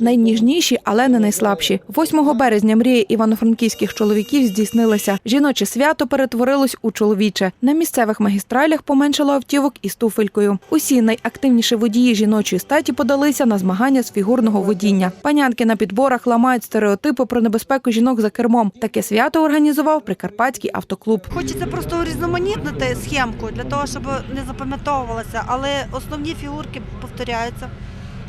Найніжніші, але не найслабші. 8 березня мрія івано-франківських чоловіків здійснилася. Жіноче свято перетворилось у чоловіче. На місцевих магістралях поменшало автівок із туфелькою. Усі найактивніші водії жіночої статі подалися на змагання з фігурного водіння. Панянки на підборах ламають стереотипи про небезпеку жінок за кермом. Таке свято організував Прикарпатський автоклуб. Хочеться просто урізноманітнити схемку для того, щоб не запам'ятовувалося, але основні фігурки повторяються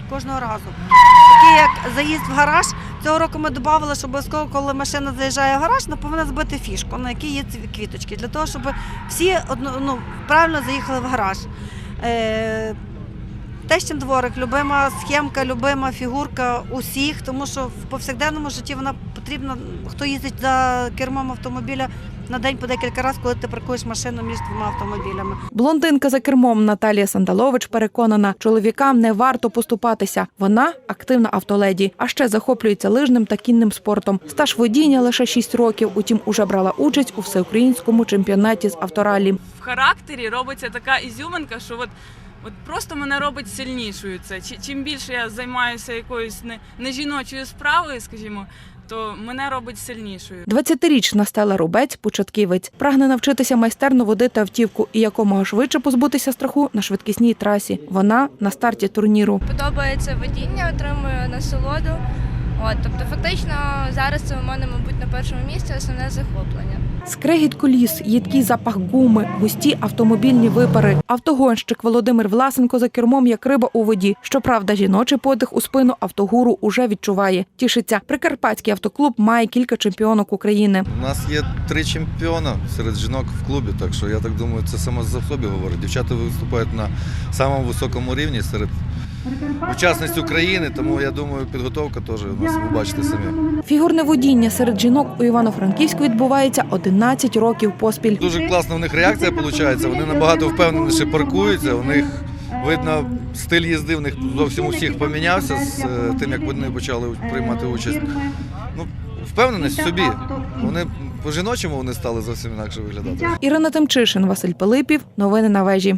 кожного разу. Такий як заїзд в гараж. Цього року ми додали, що обов'язково, коли машина заїжджає в гараж, вона повинна збити фішку, на якій є квіточки, для того, щоб всі ну, правильно заїхали в гараж. Е, Тещин дворик, любима схемка, любима фігурка усіх, тому що в повсякденному житті вона потрібна, хто їздить за кермом автомобіля на день по декілька разів, коли ти паркуєш машину між двома автомобілями. Блондинка за кермом Наталія Сандалович переконана, чоловікам не варто поступатися. Вона активна автоледі, а ще захоплюється лижним та кінним спортом. Стаж водіння лише 6 років, утім, уже брала участь у всеукраїнському чемпіонаті з авторалі. в характері робиться така ізюминка, що от, от просто мене робить сильнішою це. Чи- Чим більше я займаюся якоюсь не, не жіночою справою, скажімо, то мене робить сильнішою. 20-річна Стела Рубець, початківець, прагне навчитися майстерно водити автівку і якомога швидше позбутися страху на швидкісній трасі. Вона на старті турніру. подобається водіння, отримую насолоду. От, тобто, фактично, зараз це у мене, мабуть, на першому місці основне захоплення. Скрегіт коліс, їдкий запах гуми, густі автомобільні випари. Автогонщик Володимир Власенко за кермом як риба у воді. Щоправда, жіночий подих у спину автогуру уже відчуває. Тішиться. Прикарпатський автоклуб має кілька чемпіонок України. У нас є три чемпіона серед жінок в клубі, так що я так думаю, це саме за собі говорить. Дівчата виступають на самому високому рівні серед учасниць України, тому я думаю, підготовка теж у нас ви бачите самі. Фігурне водіння серед жінок у Івано-Франківську відбувається 11 років поспіль. Дуже класна в них реакція виходить. Вони набагато впевненіше паркуються. У них видно, стиль їзди в них зовсім у всіх помінявся з е, тим, як вони почали приймати участь. Ну, впевненість в собі. Вони по жіночому вони стали зовсім інакше виглядати. Ірина Тимчишин, Василь Пилипів. Новини на вежі.